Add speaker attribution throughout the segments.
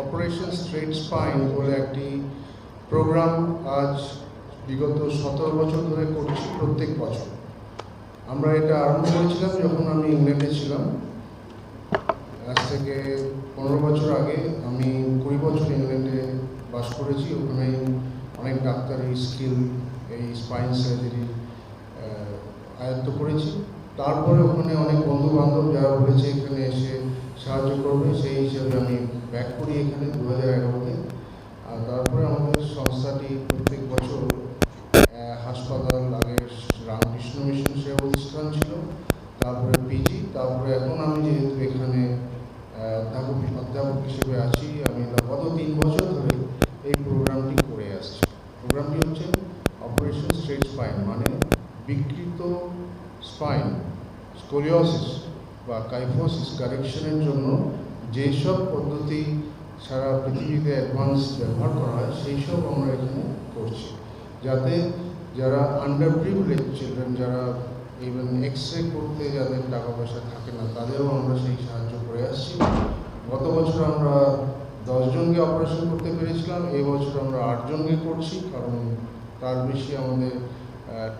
Speaker 1: Operation straight spine বলে একটি programme আজ বিগত সতেরো বছর ধরে করছি প্রত্যেক বছর। আমরা এটা আরম্ভ করেছিলাম যখন আমি ইংল্যান্ডে ছিলাম। আজ থেকে পনেরো বছর আগে আমি কুড়ি বছর ইংল্যান্ডে বাস করেছি। ওখানে অনেক ডাক্তারি স্কিল এই স্পাইন সার্জারি আয়ত্ত করেছি। তারপরে ওখানে অনেক বন্ধু বান্ধব যারা বলেছে এখানে এসে সাহায্য করবে, সেই হিসাবে আমি ব্যাক করি এখানে দু হাজার এগারোতে। আর তারপরে আমাদের সংস্থাটি প্রত্যেক বছর হাসপাতাল আগে রামকৃষ্ণ মিশন সেবা প্রতিষ্ঠান ছিল, তারপরে পিজি, তারপরে এখন আমি যেহেতু এখানে অধ্যাপক অধ্যাপক হিসেবে আছি আমি গত তিন বছর ধরে এই প্রোগ্রামটি করে আসছি প্রোগ্রামটি হচ্ছে অপারেশন স্ট্রেট স্পাইন মানে বিকৃত স্পাইন স্কোলিওসিস বা কাইফোসিস কারেকশনের জন্য যেসব পদ্ধতি সারা পৃথিবীতে অ্যাডভান্স ব্যবহার করা হয় সেই সব আমরা এখানে করছি যাতে যারা আন্ডার প্রিভিলেজ চিলড্রেন যারা ইভেন এক্স রে করতে যাদের টাকা পয়সা থাকে না, তাদেরও আমরা সেই সাহায্য করে আসছি। গত বছর আমরা দশজনকে অপারেশন করতে পেরেছিলাম, এই বছর আমরা আটজনকে করছি, কারণ তার বেশি আমাদের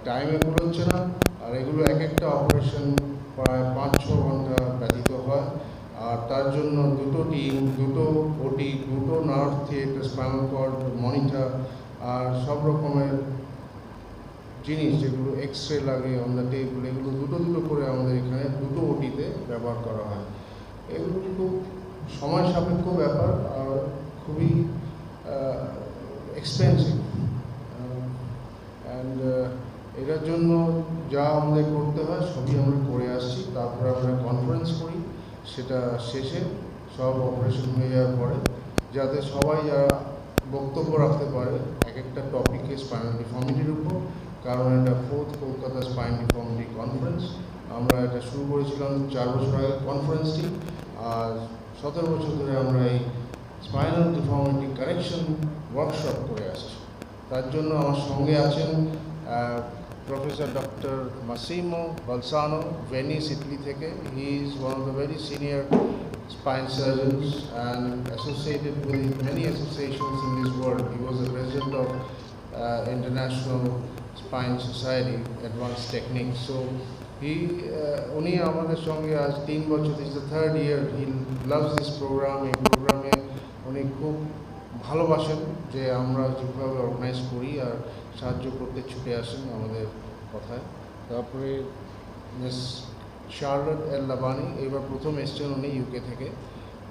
Speaker 1: টাইমে হচ্ছে না। আর এগুলো এক একটা অপারেশন প্রায় পাঁচ ছ ঘণ্টা ব্যতীত হয়। আর তার জন্য দুটো টিম দুটো ওটি দুটো nerve theatre spinal cord monitor আর সব রকমের জিনিস যেগুলো এক্স রে লাগে অন দ্য টেবিল এগুলো দুটো দুটো করে আমাদের এখানে দুটো ওটিতে ব্যবহার করা হয়। এগুলো খুব সময় সাপেক্ষ ব্যাপার আর খুবই এক্সপেন্সিভ অ্যান্ড এটার জন্য যা আমাদের করতে হয় সবই আমরা করে আসছি তারপরে আমরা কনফারেন্স করি সেটা শেষে সব অপারেশন হয়ে যাওয়ার পরে যাতে সবাই যারা বক্তব্য রাখতে পারে এক একটা টপিকে স্পাইনাল ডিফর্মিটির উপর। কারণ এটা fourth Kolkata spine deformity conference আমরা এটা শুরু করেছিলাম চার বছর আগে কনফারেন্সটি আর সতেরো বছর ধরে আমরা এই স্পাইনাল ডিফর্মিটি কারেকশন ওয়ার্কশপ করে আসছি। তার জন্য আমার সঙ্গে আছেন Professor doctor Massimo Balsano Venice Italy থেকে he is one of the very senior spine surgeons and associated with many associations in this world. He was the president of uh, International Spine Society, Advanced Techniques. So he, uh, উনি আমাদের সঙ্গে আজ তিন বছর is the third year he loves this program এই প্রোগ্রামে উনি খুব ভালোবাসেন যে আমরা যেভাবে অর্গানাইজ করি আর সাহায্য করতে ছুটে আসেন আমাদের কথায়। তারপরে মিস শার্লট এল লাবানি এবার প্রথম এসছেন উনি ইউকে থেকে।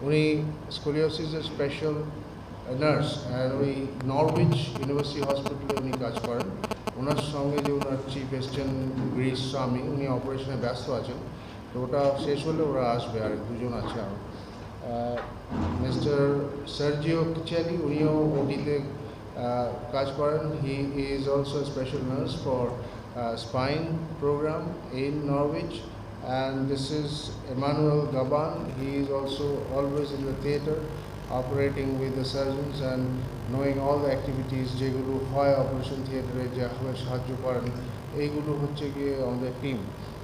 Speaker 1: উনি স্কোলিওসিসের স্পেশাল নার্স আর ওই নরউইচ ইউনিভার্সিটি হসপিটালে উনি কাজ করেন। ওনার সঙ্গে যে ওনার চিফ এসছেন গ্রিস স্বামী, উনি অপারেশনে ব্যস্ত আছেন। তো ওটা শেষ হলে ওরা আসবে, আর দুজন আছে আর। মিস্টার সার্জিও কিচালি উনিও ওটিতে কাজ করেন he is also special nurse for spine program in Norwich and this is Emmanuel Gaban. He is also always in the theatre, operating with the surgeons and knowing all the activities যেগুলো হয় operation থিয়েটারে যেভাবে সাহায্য করেন এইগুলো হচ্ছে গিয়ে আমাদের টিম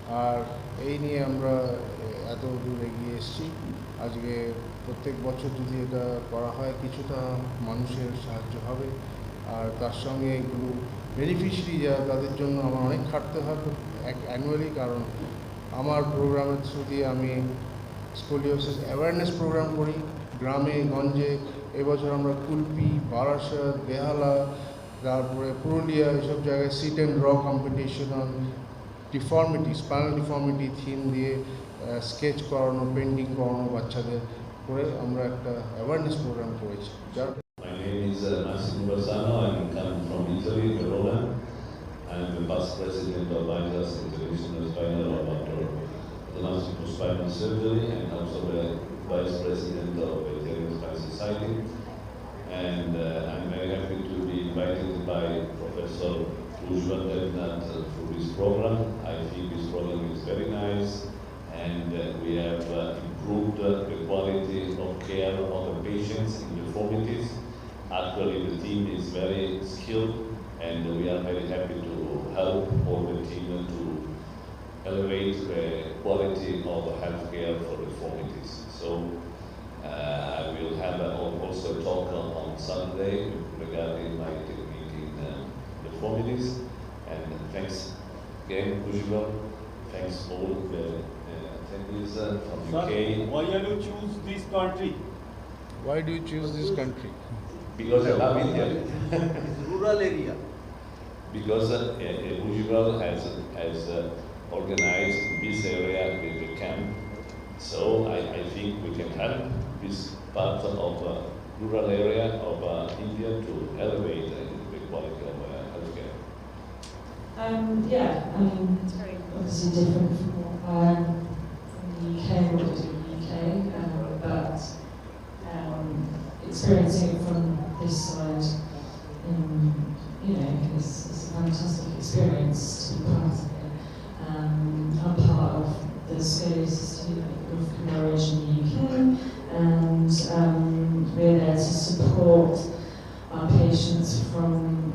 Speaker 1: আর এই নিয়ে আমরা এত দূর এগিয়ে এসেছি। আজকে প্রত্যেক বছর যদি এটা করা হয়, কিছুটা মানুষের সাহায্য হবে। আর তার সঙ্গে এগুলো বেনিফিশিয়ারি যারা তাদের জন্য আমার অনেক খাটতে হয় অ্যানুয়ালি কারণ আমার প্রোগ্রামের থ্রু দিয়ে আমি স্কোলিওসিস অ্যাওয়ারনেস প্রোগ্রাম করি। গ্রামে, গঞ্জে, এবছর আমরা কুলপি, বারাসাত, বেহালা, তারপরে পুরুলিয়া, এসব জায়গায় sit and draw competition deformity spinal deformity theme দিয়ে স্কেচ করানো পেন্টিং করানো বাচ্চাদের করে আমরা একটা অ্যাওয়ারনেস প্রোগ্রাম করেছি যার
Speaker 2: My name is uh, Massimo Bassano. I'm coming from Italy, Verona. I'm the past president of IJAS International Spinal Motor Thoracic Spinal Surgery and also the vice president of the Italian Spine Society. And uh, I'm very happy to be invited by Professor Devnath uh, for this program. I think this program is very nice and uh, we have uh, improved uh, the quality of care of the patients in deformities. Actually, the team is very skilled and we are very happy to help all the team to elevate the quality of healthcare for deformities. So Uh, I will have a- al- also a talk on, on Sunday regarding my technique in uh, deformities. And thanks again, Ujjwal. Thanks all the uh, attendees uh, from
Speaker 3: Sir,
Speaker 2: UK.
Speaker 3: why are you choose this country?
Speaker 1: Why do you choose this country?
Speaker 2: Because I love India.
Speaker 3: Rural area.
Speaker 2: Because uh, uh, Ujjwal has, has uh, organized this area with the camp. So I, I think we can help this part of uh, rural area of uh, India to elevate uh, the quality of uh, healthcare.
Speaker 4: Um, yeah, I mean, it's very obviously different from what um, from the UK, what we do in the UK, um, but um, experiencing it from this side, um, you know, is, is a fantastic experience to be part of it. Um, I'm part of the Scaly System of Courage in the UK, and um, we're there to support our patients from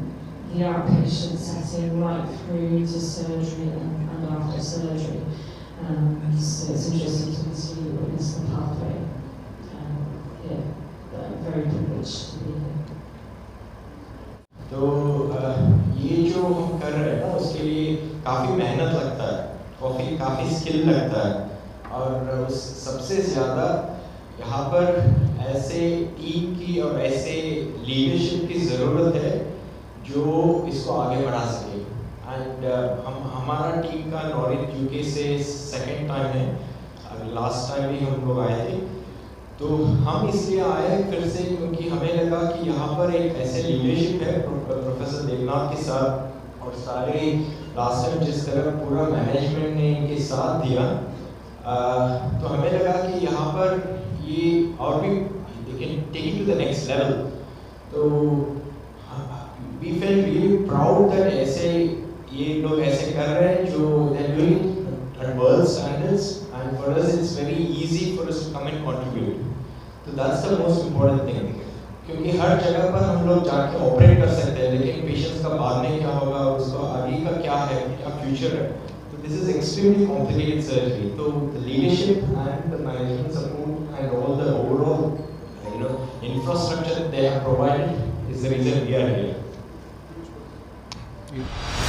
Speaker 4: the outpatient setting right through to surgery and, and after surgery. Um, so it's interesting to see witness the pathway. Um, yeah, but I'm very privileged to be here.
Speaker 5: तो ये जो कर रहे हैं ना उसके लिए काफ़ी मेहनत लगता है काफ़ी काफ़ी स्किल लगता है और उस सबसे ज़्यादा यहाँ पर ऐसे टीम की और ऐसे लीडरशिप की ज़रूरत है जो इसको आगे बढ़ा सके। एंड uh, हम हमारा टीम का नॉर्थ यूके से सेकंड टाइम है। लास्ट टाइम भी हम लोग आए थे तो हम इसलिए आए फिर से क्योंकि हमें लगा कि यहाँ पर एक ऐसे लीडरशिप है प्रोफेसर देवनाथ के साथ और सारे लास्ट टाइम जिस तरह पूरा मैनेजमेंट ने इनके साथ दिया आ, तो हमें लगा कि यहाँ पर ये और भी take to the next level तो प्राउड दैट ऐसे ये लोग ऐसे कर रहे हैं जो they doing at world standards and for us it's very easy for us to come and contribute. so that's the most important thing. क्योंकि हर जगह पर हम लोग जाके ऑपरेट कर सकते हैं, लेकिन पेशेंट्स का बाद में क्या होगा, उसका आगे का क्या है, क्या फ्यूचर है? तो this is extremely complicated surgery तो the leadership and the management support and all the overall you know infrastructure they have provided is the reason we are here.
Speaker 1: You-